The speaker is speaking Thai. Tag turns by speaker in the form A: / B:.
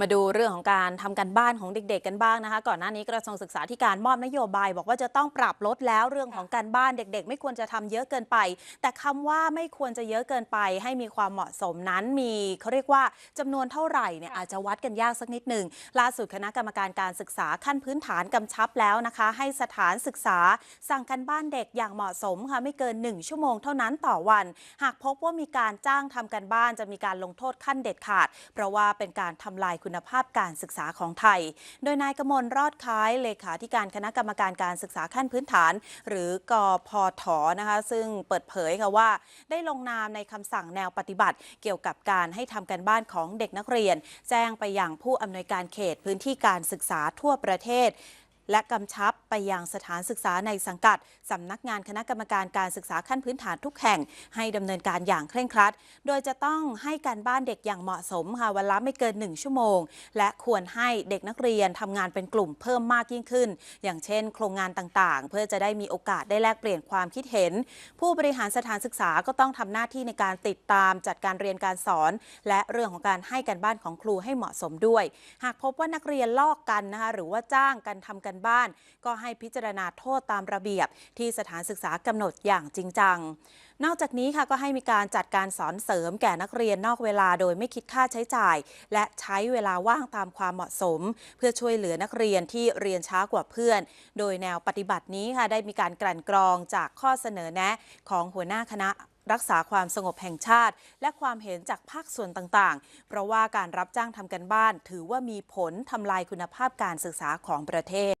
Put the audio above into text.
A: มาดูเรื่องของการทำการบ้านของเด็ก ๆ กันบ้างนะคะ ก่อนหน้านี้กระทรวงศึกษาธิการมอบนโยบาย บอกว่าจะต้องปรับลดแล้วเรื่องของการบ้านเด็ก ๆ ไม่ควรจะทำเยอะเกินไป แต่คำว่าไม่ควรจะเยอะเกินไป ให้มีความเหมาะสมนั้นมีเขาเรียกว่าจำนวนเท่าไหร่เนี่ยอาจจะวัดกันยากสักนิดหนึ่งล่าสุดคณะกรรมการการศึกษาขั้นพื้นฐานกำชับแล้วนะคะ ให้สถานศึกษาสั่งการบ้านเด็กอย่างเหมาะสมค่ะไม่เกิน 1 ชั่วโมงเท่านั้นต่อวัน หากพบว่ามีการจ้างทำการบ้านจะมีการลงโทษขั้นเด็ดขาด เพราะว่าเป็นการทำลายคุณภาพการศึกษาของไทย โดยนายกมลรอดคล้ายเลขาธิการคณะกรรมการการศึกษาขั้นพื้นฐาน หรือกพทนะคะ ซึ่งเปิดเผยค่ะว่า ได้ลงนามในคำสั่งแนวปฏิบัติ เกี่ยวกับการให้ทำการบ้านของเด็กนักเรียน แจ้งไปยังผู้อำนวยการเขตพื้นที่การศึกษาทั่วประเทศ และกำชับไปยังสถานศึกษาในสังกัดสำนักงานคณะกรรมการการศึกษาขั้นพื้นฐานทุกแห่ง ให้ดำเนินการอย่างเคร่งครัด โดยจะต้องให้การบ้านเด็กอย่างเหมาะสมค่ะวันละไม่เกิน 1 ชั่วโมง และควรให้เด็กนักเรียนทำงานเป็นกลุ่มเพิ่มมากยิ่งขึ้น อย่างเช่น โครงงานต่างๆ เพื่อจะได้มีโอกาสได้แลกเปลี่ยนความคิดเห็น ผู้บริหารสถานศึกษาก็ต้องทำหน้าที่ในการติดตามจัดการเรียนการสอน และเรื่องของการให้การบ้านของครูให้เหมาะสมด้วย หากพบว่านักเรียนลอกกันนะคะหรือว่าจ้างกันทำกันบ้าน ก็ให้พิจารณาโทษตามระเบียบ ที่สถานศึกษากำหนดอย่างจริงจัง นอกจากนี้ค่ะก็ให้มีการจัดการสอนเสริมแก่นักเรียนนอกเวลาโดยไม่คิดค่าใช้จ่าย และใช้เวลาว่างตามความเหมาะสม เพื่อช่วยเหลือนักเรียนที่เรียนช้ากว่าเพื่อน โดยแนวปฏิบัตินี้ค่ะได้มีการกลั่นกรองจากข้อเสนอแนะของหัวหน้าคณะรักษาความสงบแห่งชาติ และความเห็นจากภาคส่วนต่างๆ เพราะว่าการรับจ้างทำกันบ้าน ถือว่ามีผลทำลายคุณภาพการศึกษาของประเทศ